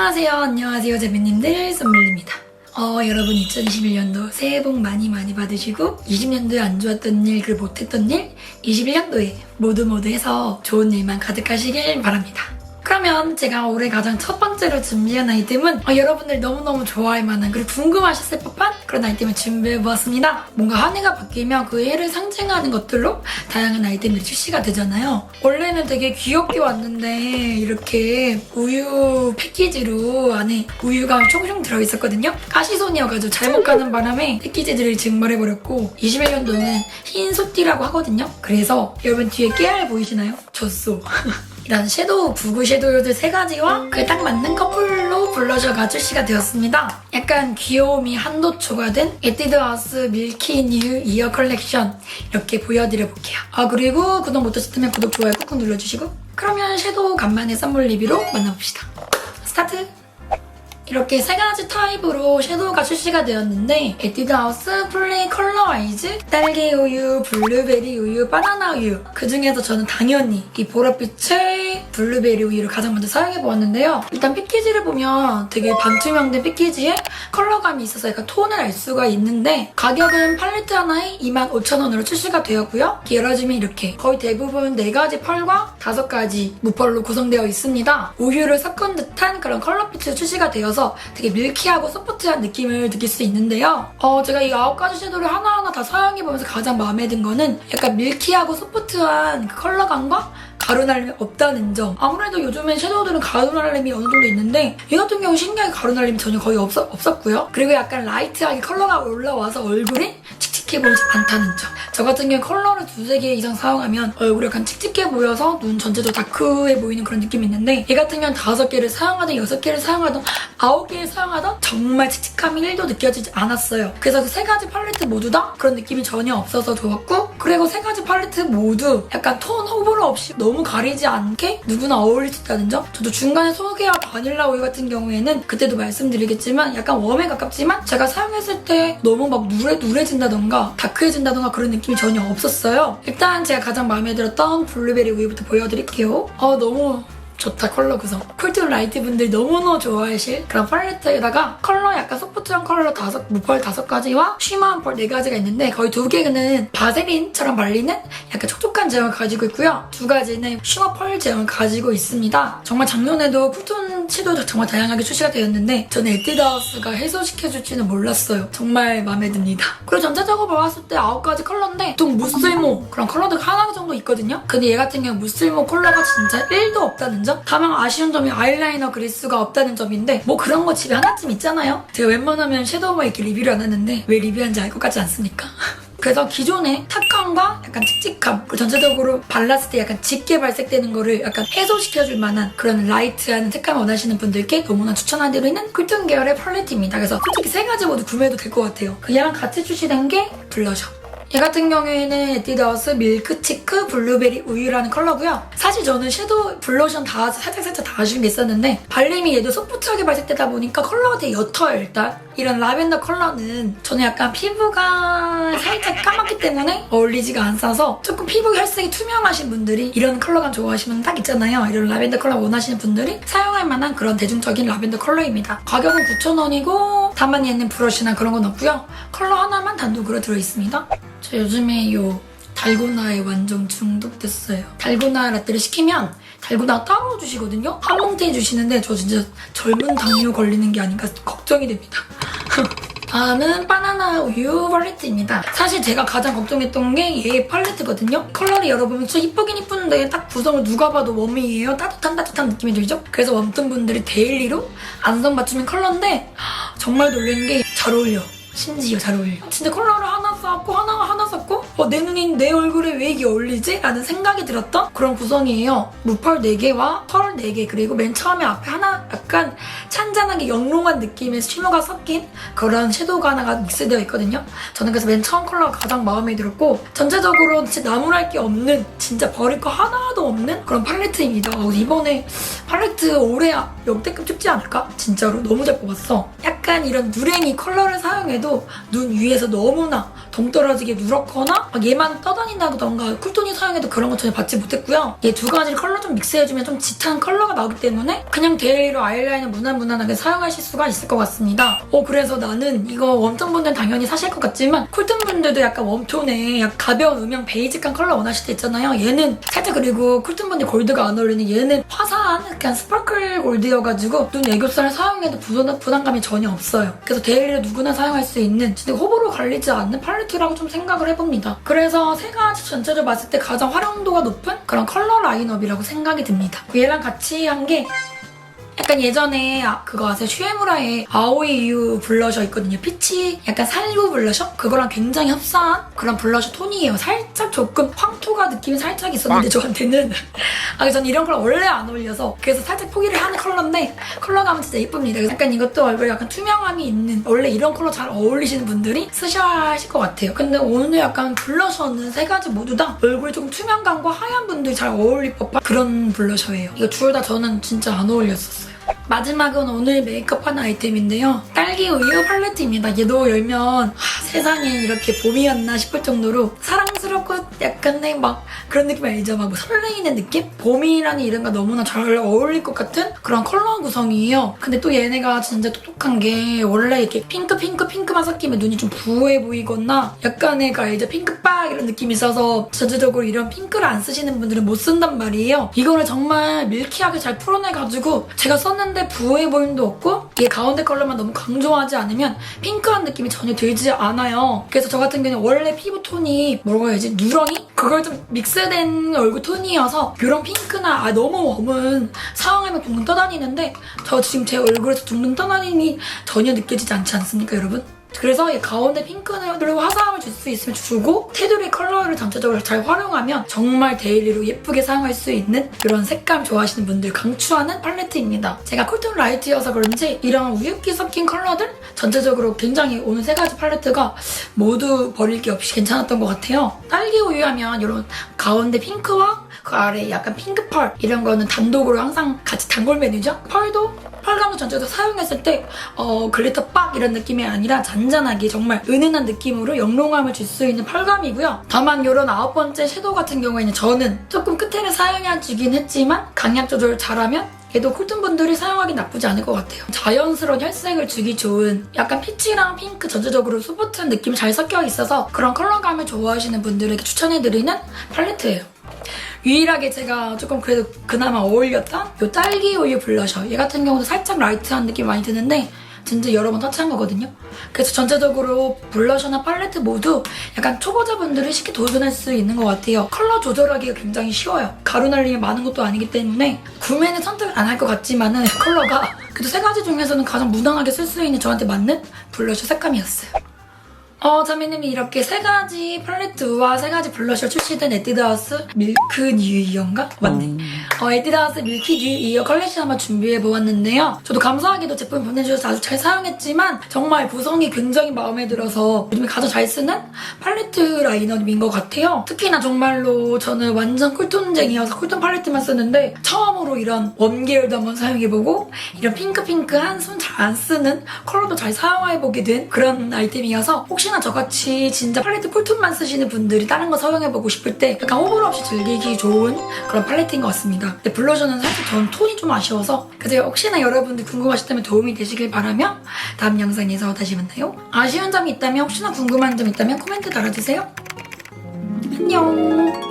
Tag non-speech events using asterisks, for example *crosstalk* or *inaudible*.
안녕하세요, 안녕하세요, 재배님들 썸밀입니다. 어, 여러분 2021년도 새해 복 많이 많이 받으시고 20년도에 안 좋았던 일, 그 못했던 일 21년도에 모두 모두 해서 좋은 일만 가득하시길 바랍니다. 그러면 제가 올해 가장 첫 번째로 준비한 아이템은 어, 여러분들 너무너무 좋아할 만한 그리고 궁금하셨을 법한 그런 아이템을 준비해보았습니다. 뭔가 한 해가 바뀌면 그 해를 상징하는 것들로 다양한 아이템들이 출시가 되잖아요. 원래는 되게 귀엽게 왔는데 이렇게 우유 패키지로 안에 우유가 총총 들어있었거든요. 가시손이어가지고 잘못 가는 바람에 패키지들을 증발해버렸고 21년도는 흰 소띠라고 하거든요. 그래서 여러분 뒤에 깨알 보이시나요? 졌어. 이런 섀도우, 부구 섀도우들 세 가지와 그에 딱 맞는 커플로 블러셔가 출시가 되었습니다. 약간 귀여움이 한도 초과된 에뛰드 하우스 밀키 뉴 이어 컬렉션 이렇게 보여드려볼게요. 아 그리고 구독 못하셨다면 구독, 좋아요 꾹꾹 눌러주시고 그러면 섀도우 간만에 선물 리뷰로 만나봅시다. 스타트! 이렇게 세 가지 타입으로 섀도우가 출시가 되었는데 에뛰드 하우스 플레이 컬러 아이즈 딸기 우유, 블루베리 우유, 바나나 우유. 그 중에서 저는 당연히 이 보랏빛의 블루베리 우유를 가장 먼저 사용해 보았는데요. 일단 패키지를 보면 되게 반투명된 패키지에 컬러감이 있어서 약간 톤을 알 수가 있는데 가격은 팔레트 하나에 25,000원으로 출시가 되었고요. 열어주면 이렇게 거의 대부분 4가지 펄과 5가지 무펄로 구성되어 있습니다. 우유를 섞은 듯한 그런 컬러 빛으로 출시가 되어서 되게 밀키하고 소프트한 느낌을 느낄 수 있는데요. 어, 제가 이 9가지 섀도우를 하나하나 다 사용해보면서 가장 마음에 든 거는 약간 밀키하고 소프트한 그 컬러감과 가루날림이 없다는 점. 아무래도 요즘엔 섀도우들은 가루날림이 어느 정도 있는데 이 같은 경우 신기하게 가루날림이 전혀 거의 없, 없었고요. 그리고 약간 라이트하게 컬러가 올라와서 얼굴이 칙칙해 보이지 않다는 점. 저 같은 경우 컬러를 두세 개 이상 사용하면 얼굴이 약간 칙칙해 보여서 눈 전체도 다크해 보이는 그런 느낌이 있는데 얘 같은 경우는 다섯 개를 사용하든 여섯 개를 사용하든 아홉 개를 사용하든 정말 칙칙함이 1도 느껴지지 않았어요. 그래서 그 세 가지 팔레트 모두 다 그런 느낌이 전혀 없어서 좋았고 그리고 세 가지 팔레트 모두 약간 톤 호불호 없이 너무 가리지 않게 누구나 어울릴 수 있다는 점 저도 중간에 소개와 바닐라 우유 같은 경우에는 그때도 말씀드리겠지만 약간 웜에 가깝지만 제가 사용했을 때 너무 막 누래, 누래진다던가 다크해진다던가 그런 느낌이 전혀 없었어요. 일단 제가 가장 마음에 들었던 블루베리 우유부터 보여드릴게요. 아 너무 좋다 컬러 구성 쿨톤 라이트 분들 너무너무 좋아하실 그런 팔레트에다가 컬러 약간 소프트한 컬러 다섯 무펄 다섯 가지와 쉬머한 펄 네 가지가 있는데 거의 두 개는 바세린처럼 발리는 약간 촉촉한 제형을 가지고 있고요 두 가지는 쉬머 펄 제형을 가지고 있습니다 정말 작년에도 쿨톤 섀도우도 정말 다양하게 출시가 되었는데 저는 에뛰드하우스가 해소시켜줄지는 몰랐어요. 정말 마음에 듭니다. 그리고 전체적으로 봤을 때 아홉 가지 컬러인데 보통 무슬모 그런 컬러들 하나 정도 있거든요. 근데 얘 같은 경우 무슬모 컬러가 진짜 1도 없다는 점? 가장 아쉬운 점이 아이라이너 그리스가 없다는 점인데 뭐 그런 거 집에 하나쯤 있잖아요. 제가 웬만하면 섀도우만 이렇게 리뷰를 안 하는데 왜 리뷰하는지 알 것 같지 않습니까? *laughs* 그래서 기존의 탁함과 약간 칙칙함 전체적으로 발랐을 때 약간 짙게 발색되는 거를 약간 해소시켜줄 만한 그런 라이트한 색감을 원하시는 분들께 너무나 추천해드리는 쿨톤 계열의 팔레트입니다. 그래서 솔직히 세 가지 모두 구매해도 될 것 같아요. 그냥 같이 출시된 게 블러셔. 얘 같은 경우에는 에뛰드하우스 밀크치크 블루베리 우유라는 컬러고요. 사실 저는 섀도우 블러션 다 살짝살짝 다 아쉬운 게 있었는데 발림이 얘도 소프트하게 발색되다 보니까 컬러가 되게 옅어요 일단. 이런 라벤더 컬러는 저는 약간 피부가 살짝 까맣기 때문에 어울리지가 않아서 조금 피부 혈색이 투명하신 분들이 이런 컬러감 좋아하시면 딱 있잖아요. 이런 라벤더 컬러 원하시는 분들이 사용할 만한 그런 대중적인 라벤더 컬러입니다. 가격은 9,000원이고 다만 얘는 브러쉬나 그런 건 없고요. 컬러 하나만 단독으로 들어있습니다. 저 요즘에 요 달고나에 완전 중독됐어요. 달고나 라떼를 시키면 달고나 따로 주시거든요? 한 뭉탱이 주시는데 저 진짜 젊은 당뇨 걸리는 게 아닌가 걱정이 됩니다. *laughs* 다음은 바나나 우유 팔레트입니다. 사실 제가 가장 걱정했던 게 얘 팔레트거든요. 컬러를 열어보면 진짜 이쁘긴 이쁜데 딱 구성을 누가 봐도 웜이에요. 따뜻한 따뜻한 느낌이 들죠? 그래서 웜톤 분들이 데일리로 안성 맞춤인 컬러인데 정말 놀란 게 잘 어울려. 심지어 잘 어울려. 진짜 컬러를 하나 쌓고 하나 하나 쌓고 어, 내 눈이 내 얼굴에 왜 이게 어울리지? 라는 생각이 들었던 그런 구성이에요. 무펄 4개와 펄 4개 그리고 맨 처음에 앞에 하나 약간 찬잔하게 영롱한 느낌의 쉬머가 섞인 그런 섀도우가 하나가 믹스되어 있거든요. 저는 그래서 맨 처음 컬러가 가장 마음에 들었고 전체적으로 진짜 나무랄 게 없는 진짜 버릴 거 하나도 없는 그런 팔레트입니다. 어, 이번에 팔레트 올해 역대급 찍지 않을까? 진짜로 너무 잘 뽑았어. 약간 이런 누랭이 컬러를 사용해도 눈 위에서 너무나 동떨어지게 누렇거나 막 얘만 떠다닌다던가 쿨톤이 사용해도 그런 거 전혀 받지 못했고요. 얘 두 가지 컬러 좀 믹스해주면 좀 짙은 컬러가 나오기 때문에 그냥 데일리로 아이라이너 무난무난하게 사용하실 수가 있을 것 같습니다. 어 그래서 나는 이거 웜톤분들은 당연히 사실 것 같지만 쿨톤분들도 약간 웜톤에 약간 가벼운 음영 베이직한 컬러 원하실 때 있잖아요. 얘는 살짝 그리고 쿨톤분들 골드가 안 어울리는 얘는 화사한 그냥 스파클 골드여가지고 눈 애교살 사용해도 부담, 부담감이 전혀 없어요. 그래서 데일리로 누구나 사용할 수 있는 진짜 호불호 갈리지 않는 팔레트라고 좀 생각을 해봅니다. 그래서 세 가지 전체적으로 봤을 때 가장 활용도가 높은 그런 컬러 라인업이라고 생각이 듭니다. 얘랑 같이 한 게 약간 예전에 아, 그거 아세요? 슈에무라의 아오이 유 블러셔 있거든요. 피치 약간 살구 블러셔? 그거랑 굉장히 흡사한 그런 블러셔 톤이에요. 살짝 조금 황토가 느낌이 살짝 있었는데 저한테는 *laughs* 아 저는 이런 컬러 원래 안 어울려서 그래서 살짝 포기를 하는 컬러인데 컬러감은 진짜 예쁩니다. 약간 이것도 얼굴에 약간 투명함이 있는 원래 이런 컬러 잘 어울리시는 분들이 쓰셔야 하실 것 같아요. 근데 오늘 약간 블러셔는 세 가지 모두 다 얼굴에 조금 투명감과 하얀 분들이 잘 어울릴 법한 그런 블러셔예요. 이거 둘 다 저는 진짜 안 어울렸었어요. 마지막은 오늘 메이크업한 아이템인데요. 딸기 우유 팔레트입니다. 얘도 열면 하, 세상에 이렇게 봄이었나 싶을 정도로 사랑 스럽고 약간의 막 그런 느낌 알죠? 막 설레이는 느낌? 봄이라는 이름과 너무나 잘 어울릴 것 같은 그런 컬러 구성이에요. 근데 또 얘네가 진짜 똑똑한 게 원래 이렇게 핑크 핑크 핑크만 섞이면 눈이 좀 부해 보이거나 약간의 그 알죠? 핑크빡 이런 느낌이 있어서 전체적으로 이런 핑크를 안 쓰시는 분들은 못 쓴단 말이에요. 이거를 정말 밀키하게 잘 풀어내가지고 제가 썼는데 부해 보임도 없고 얘 가운데 컬러만 너무 강조하지 않으면 핑크한 느낌이 전혀 들지 않아요. 그래서 저 같은 경우는 원래 피부 톤이 뭐라고 해야지? 누렁이? 그걸 좀 믹스된 얼굴 톤이어서 이런 핑크나 아 너무 웜은 사용하면 둥둥 떠다니는데 저 지금 제 얼굴에서 둥둥 떠다니니 전혀 느껴지지 않지 않습니까 여러분? 그래서 이 가운데 핑크를 화사함을 줄 수 있으면 주고 테두리 컬러를 전체적으로 잘 활용하면 정말 데일리로 예쁘게 사용할 수 있는 그런 색감 좋아하시는 분들 강추하는 팔레트입니다. 제가 쿨톤 라이트여서 그런지 이런 우유기 섞인 컬러들 전체적으로 굉장히 오늘 세 가지 팔레트가 모두 버릴 게 없이 괜찮았던 것 같아요. 딸기 우유 하면 이런 가운데 핑크와 그 아래 약간 핑크펄 이런 거는 단독으로 항상 같이 단골 메뉴죠. 펄도 펄감도 전체적으로 사용했을 때 어, 글리터 빡 이런 느낌이 아니라 잔잔하게 정말 은은한 느낌으로 영롱함을 줄 수 있는 펄감이고요. 다만 이런 아홉 번째 섀도우 같은 경우에는 저는 조금 끝에는 사용해주긴 했지만 강약 조절 잘하면 얘도 쿨톤 분들이 사용하기 나쁘지 않을 것 같아요. 자연스러운 혈색을 주기 좋은 약간 피치랑 핑크 전체적으로 소프트한 느낌이 잘 섞여 있어서 그런 컬러감을 좋아하시는 분들에게 추천해드리는 팔레트예요. 유일하게 제가 조금 그래도 그나마 어울렸던 이 딸기 우유 블러셔 얘 같은 경우도 살짝 라이트한 느낌 많이 드는데 진짜 여러 번 터치한 거거든요. 그래서 전체적으로 블러셔나 팔레트 모두 약간 초보자분들이 쉽게 도전할 수 있는 것 같아요. 컬러 조절하기가 굉장히 쉬워요. 가루 날림이 많은 것도 아니기 때문에 구매는 선택을 안 할 것 같지만은 컬러가 그래도 세 가지 중에서는 가장 무난하게 쓸 수 있는 저한테 맞는 블러셔 색감이었어요. 어, 자매님이 이렇게 세 가지 팔레트와 세 가지 블러셔 출시된 에뛰드하우스 밀크 뉴 이어인가? 맞네. 어, 에뛰드하우스 밀키 뉴 이어 컬렉션 한번 준비해보았는데요. 저도 감사하게도 제품 보내주셔서 아주 잘 사용했지만 정말 구성이 굉장히 마음에 들어서 요즘에 가장 잘 쓰는 팔레트 라인업인 것 같아요. 특히나 정말로 저는 완전 쿨톤쟁이어서 쿨톤 팔레트만 쓰는데 처음으로 이런 원 계열도 한번 사용해보고 이런 핑크핑크한 손 잘 안 쓰는 컬러도 잘 사용해보게 된 그런 아이템이어서 혹시 나 저같이 진짜 팔레트 쿨톤만 쓰시는 분들이 다른 거 사용해보고 싶을 때 약간 호불호 없이 즐기기 좋은 그런 팔레트인 것 같습니다. 근데 블러셔는 사실 전 톤이 좀 아쉬워서 그래서 혹시나 여러분들 궁금하시다면 도움이 되시길 바라며 다음 영상에서 다시 만나요. 아쉬운 점이 있다면 혹시나 궁금한 점 있다면 코멘트 달아주세요. 안녕.